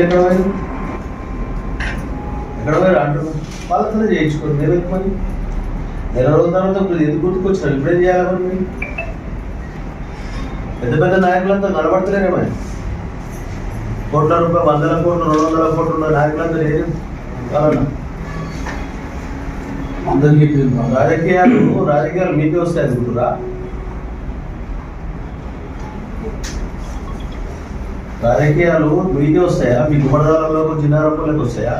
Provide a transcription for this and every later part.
ఎక్కడ ఎక్కడ పోయారు అంటున్నారు వాళ్ళతోనే చేయించుకోండి. మీరు ఎందుకు మరి నెల రోజుల తర్వాత ఇప్పుడు ఎందుకు గుర్తుకొచ్చారు ఇప్పుడేం చేయాలి మరి? మీరు? పెద్ద పెద్ద నాయకులంతా నిలబడతలేరే మరి. కోట్ల రూపాయలు వందల కోట్లు రెండు వందల కోట్లు ఉన్న నాయకులంతా లేదు అందరికీ. రాజకీయాలు రాజకీయాలు మీకే వస్తాయి అనుకుంటురా రాజకీయాలు మీకే వస్తాయా? మీ గుమ్మడిదారులకు చిన్నారప్పులకు వస్తాయా?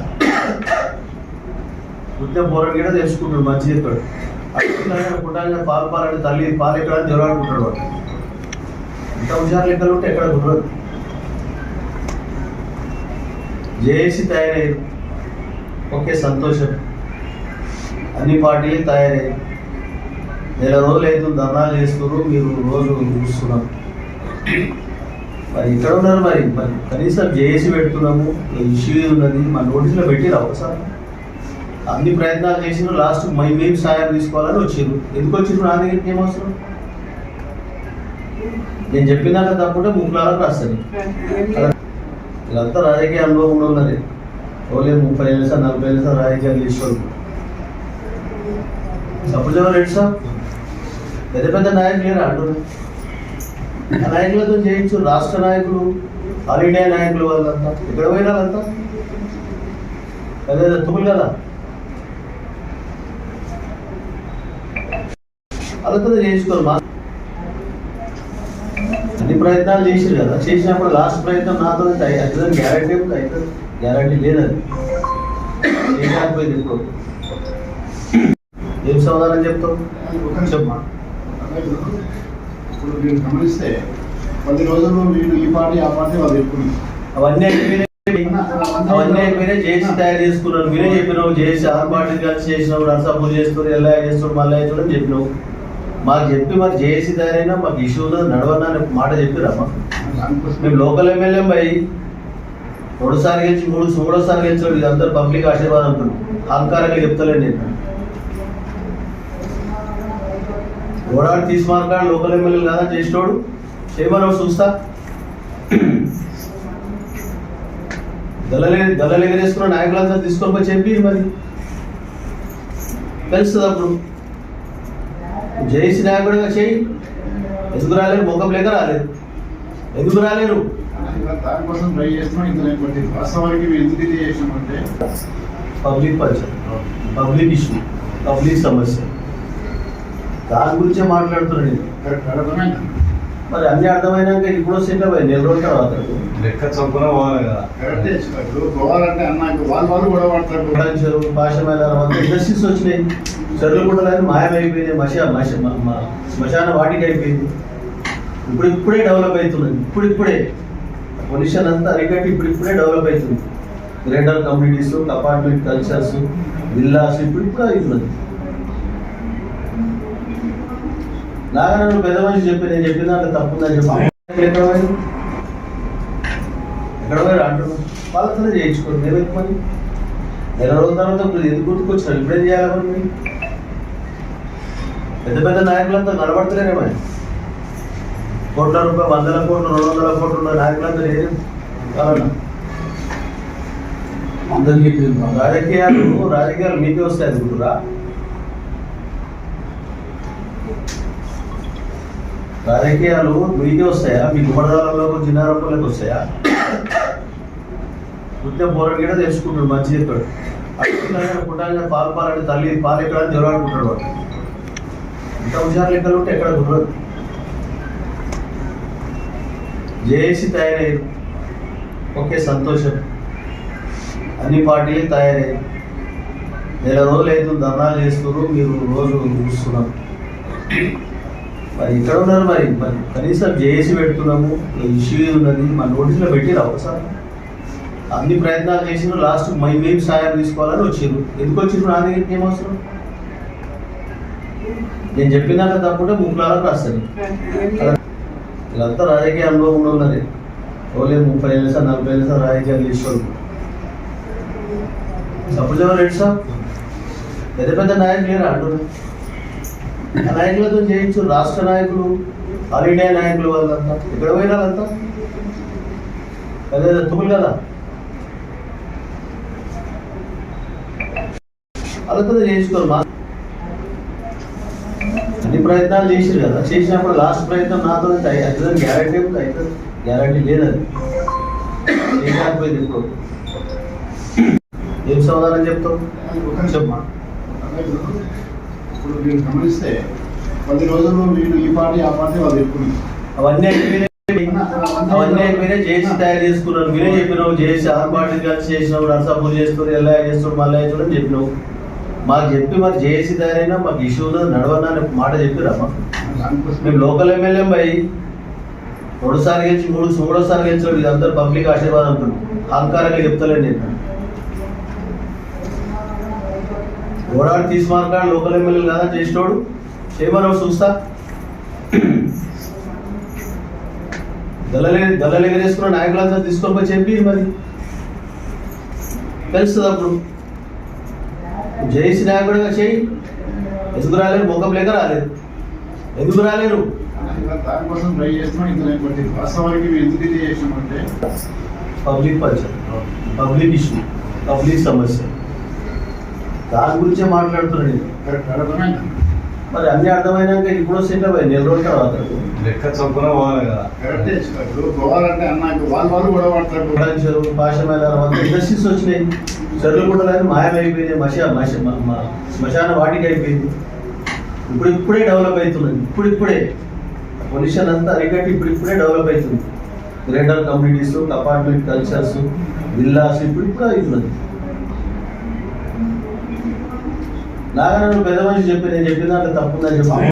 నృత్యం పోరాడు కూడా తెలుసుకుంటాడు మంచి చెప్పాడు. పుట్టాలని పాలు పాలని తల్లి పాలు ఎక్కడ అని వాడు. ఇంత హుషారు లెక్కలు ఉంటే ఎక్కడ కుదరదు. జేఏసీ తయారయ్యారు. ఓకే సంతోషం. అన్ని పార్టీలు తయారయ్యాయి నెల రోజులు అయితే ధర్నాలు చేస్తున్నారు మీరు రోజు చూస్తున్నారు. మరి ఇక్కడ ఉన్నారు మరి. మరి కనీసం జేఏసీ పెడుతున్నాము ఇష్యూ ఉన్నది మా నోటీసులో పెట్టిరా ఒకసారి అన్ని ప్రయత్నాలు చేసిన లాస్ట్ మై మేము సాయం తీసుకోవాలని వచ్చిండ్రు ఎందుకు వచ్చిండ్రు నా దగ్గరికి ఏమవసరం నేను చెప్పినాక తప్పుంటే ముక్కులాలకు రాస్తాను. వీళ్ళంతా రాజకీయ అనుభవం కూడా ఉన్నది. ఓలే ముప్పై ఏళ్ళు సార్ నలభై ఏళ్ళు సార్ రాజకీయాలు చేసేవాళ్ళు. Suppose Reddy sir? పెద్ద పెద్ద నాయకులు లేరా అంటున్నారు నాయకులతో చేయించు రాష్ట్ర నాయకులు ఆల్ నాయకులు వాళ్ళంతా. ఎక్కడ పోయినా అంతా అదే తుమ్ములు కదా? వాళ్ళతో చేయించుకోరు మా అన్ని ప్రయత్నాలు చేసారు కదా. చేసినప్పుడు లాస్ట్ ప్రయత్నం నాతో అవుతుందని గ్యారంటీ ఉంది అవుతుంది గ్యారంటీ లేదని చేయకపోయింది ఇప్పుడు ఏం సమాధానం చెప్తావు? చెప్పమా ఇప్పుడు మీరు గమనిస్తే పది రోజుల్లో వీళ్ళు ఈ పార్టీ ఆ పార్టీ వాళ్ళు చెప్పుకున్నారు. అవన్నీ అయిపోయినాయి. అవన్నీ అయిపోయినాయి. చేసి తయారు చేసుకున్నాను మీరే చెప్పినావు చేసి ఆరు పార్టీ కలిసి చేసినావు నర్సాపూర్ చేస్తున్నారు ఎలా చేస్తున్నారు మళ్ళీ అవుతున్నాడు అని చెప్పినావు. మాకు చెప్పి మరి చేసి తయారైనా మాకు ఇష్యూ ఉన్నది అనే మాట చెప్పిరా మేము లోకల్ ఎమ్మెల్యే పోయి మూడుసారి గెలిచి మూడు మూడోసారి గెలిచాడు వీళ్ళందరూ పబ్లిక్ ఆశీర్వాదం అంటున్నాడు అహంకారంగా చెప్తలేండి నేను. ఓడాడు తీసుమార్కాడు లోకల్ ఎమ్మెల్యేలు కదా చేసినోడు. చేయమని చూస్తా. గల్లలే గల్లలు ఎగరేసుకున్న నాయకులంతా తీసుకొని పోయి చెప్పి మరి. తెలుస్తుంది అప్పుడు? జేసీ నాయకుడిగా చేయి? ఎందుకు రాలేరు? ముఖం లేక రాలేదు. ఎందుకు రాలేరు? దానికోసం ట్రై చేస్తున్నాం ఇంత వాస్తవానికి మేము ఎందుకు పబ్లిక్ పబ్లిక్ ఇష్యూ పబ్లిక్ సమస్య. దాని గురించే మాట్లాడుతున్నాను నేను కరెక్ట్ అర్థమైంది? మరి అన్ని అర్థమైనాక ఇప్పుడు వస్తే పోయి నెల రోజుల తర్వాత. లెక్క చొప్పున పోవాలి కదా. పోవాలంటే అన్నాక వాళ్ళు వాళ్ళు కూడా చెరువు భాష మీద ఇండస్ట్రీస్ వచ్చినాయి. చెరువులు కూడా మాయమైపోయినాయి. మష మష శ్మశాన వాటికి అయిపోయింది. ఇప్పుడు ఇప్పుడే డెవలప్ అవుతున్నది ఇప్పుడు ఇప్పుడే. పొల్యూషన్ అంతా అరికట్టి ఇప్పుడు ఇప్పుడే డెవలప్ అవుతుంది. Greater communities apartment cultures villas ఇప్పుడు ఇప్పుడు అవుతున్నది నాగా నన్ను పెద్ద మనిషి చెప్పి నేను చెప్పిన దాంట్లో తప్పుందని చెప్పి ఎక్కడ పోయారు? ఎక్కడ అంటున్నారు వాళ్ళతోనే చేయించుకోండి ఎందుకు మరి నెల రోజుల తర్వాత ఇప్పుడు ఎందుకు గుర్తుకొచ్చారు ఇప్పుడేం చేయాలి మరి మీరు? పెద్ద పెద్ద నాయకులంతా నిలబడతలేరే మరి? కోట్ల రూపాయలు వందల కోట్లు రెండు వందల కోట్లు ఉన్న నాయకులంతా లేదు అందరికీ. రాజకీయాలు రాజకీయాలు మీకే వస్తాయి అనుకుంటురా రాజకీయాలు మీకే వస్తాయా? మీ గుమ్మడిదారులకు చిన్నారప్పులకు వస్తాయా? నృత్యం పోరాడు కూడా తెలుసుకుంటాడు మంచి చెప్పాడు. పుట్టాలని పాలు తల్లి పాలు ఎక్కడ అని జరగాడుకుంటాడు వాడు. ఇంత హుషారు లెక్కలు ఉంటే ఎక్కడ కుదరదు. జేఏసీ తయారయ్యారు. ఓకే సంతోషం. అన్ని పార్టీలు తయారయ్యాయి నెల రోజులు అవుతుంది ధర్నాలు చేస్తున్నారు మీరు రోజు చూస్తున్నారు. మరి ఇక్కడ ఉన్నారు మరి. మరి కనీసం జేఏసీ పెడుతున్నాము ఇష్యూ ఉన్నది మా నోటీసులో పెట్టిరా ఒకసారి అన్ని ప్రయత్నాలు చేసిన లాస్ట్ మై మేము సాయం తీసుకోవాలని వచ్చిండ్రు ఎందుకు వచ్చిండ్రు నా దగ్గరికి ఏమవసరం నేను చెప్పినాక తప్పుంటే ముక్కులాలకు రాస్తాను వీళ్ళంతా రాజకీయ అనుభవం ఉన్న ఉన్నది. ఓలే ముప్పై ఏళ్ళు సార్ నలభై ఏళ్ళు సార్ రాజకీయాలు చేసేవాళ్ళు. Suppose Reddy sir? పెద్ద పెద్ద నాయకులు లేరా అంటున్నారు నాయకులతో చేయొచ్చు రాష్ట్ర నాయకులు అరీడే నాయకులు వాళ్ళంతా. ఎక్కడ పోయినా వాళ్ళంతా? అదే తుమ్ములు కదా? వాళ్ళతో చేయించుకోరు. మా అన్ని ప్రయత్నాలు చేసారు కదా. చేసినప్పుడు లాస్ట్ ప్రయత్నం నాతో అయితే గ్యారంటీ ఉంది? అయితే గ్యారంటీ లేదు అది. ఇప్పుడు. ఏం సమాధానం చెప్తావు? చెప్పమ్మా ఇప్పుడు మీరు గమనిస్తే పది రోజుల్లో వీళ్ళు ఈ పార్టీ ఆ పార్టీ వాళ్ళు ఎక్కువ అవన్నీ అవన్నీ అయిపోయినాయి. జేసీ తయారు చేసుకున్నారు. మీరే చెప్పినావు జేసీ ఆరు పార్టీలు కలిసి చేసినావు నర్సాపూర్ చేస్తున్నారు ఎలా చేస్తున్నారు మళ్ళీ చేస్తున్నారు అని చెప్పినావు. మాకు చెప్పి మరి జేసీ తయారైనా మాకు ఇష్యూ ఉన్నది నడవన్నా అనే మాట చెప్పిరా మాకు. మేము లోకల్ ఎమ్మెల్యే పోయి రెండుసార్లు గెలిచి మూడు మూడోసారి గెలిచాడు ఇదంతా పబ్లిక్ ఆశీర్వాదం అంటున్నాడు అహంకారంగా చెప్తలేను నేను. ఓడాడు తీసి మార్కాడు లోకల్ ఎమ్మెల్యేలు కదా? చేసినోడు చేయమని చూస్తా. గల్లలు ఎగరేసుకున్న నాయకులంతా తీసుకొని పోయి చెప్పి మరి. తెలుస్తుంది అప్పుడు. జేసీ నాయకుడిగా చేయి. ఎందుకు రాలేరు ముఖం లేక రాలేదు. ఎందుకు రాలేరు? దానికోసం ట్రై చేస్తున్నాం ఇంత నేను పట్టింది వాస్తవానికి మేము ఎందుకు ఇది చేసినామంటే public panchayat public issue public సమస్య. దాని గురించే మాట్లాడుతున్నాను నేను. కరెక్ట్ అర్థమైంది? మరి అన్ని అర్థమైనాక ఇప్పుడు వస్తే పోయి నెల రోజుల తర్వాత. లెక్క చొప్పున పోవాలి కదా. కరెక్టే ఇప్పుడు పోవాలంటే అన్నాక వాళ్ళు కూడా భాష మీద ఇండస్ట్రీస్ వచ్చినాయి. మాయమైపోయినాయి మష మష శ్మశాన వాటికి అయిపోయింది. ఇప్పుడు ఇప్పుడే డెవలప్ అవుతున్నది ఇప్పుడు ఇప్పుడే. పొల్యూషన్ అంతా అరికట్టి ఇప్పుడు ఇప్పుడే డెవలప్ అవుతుంది. Greater communities apartment cultures villas ఇప్పుడు ఇప్పుడు అవుతున్నది. నాగా పెద్ద మనిషి చెప్పి నేను చెప్పిన దాంట్లో తప్పుందని చెప్పి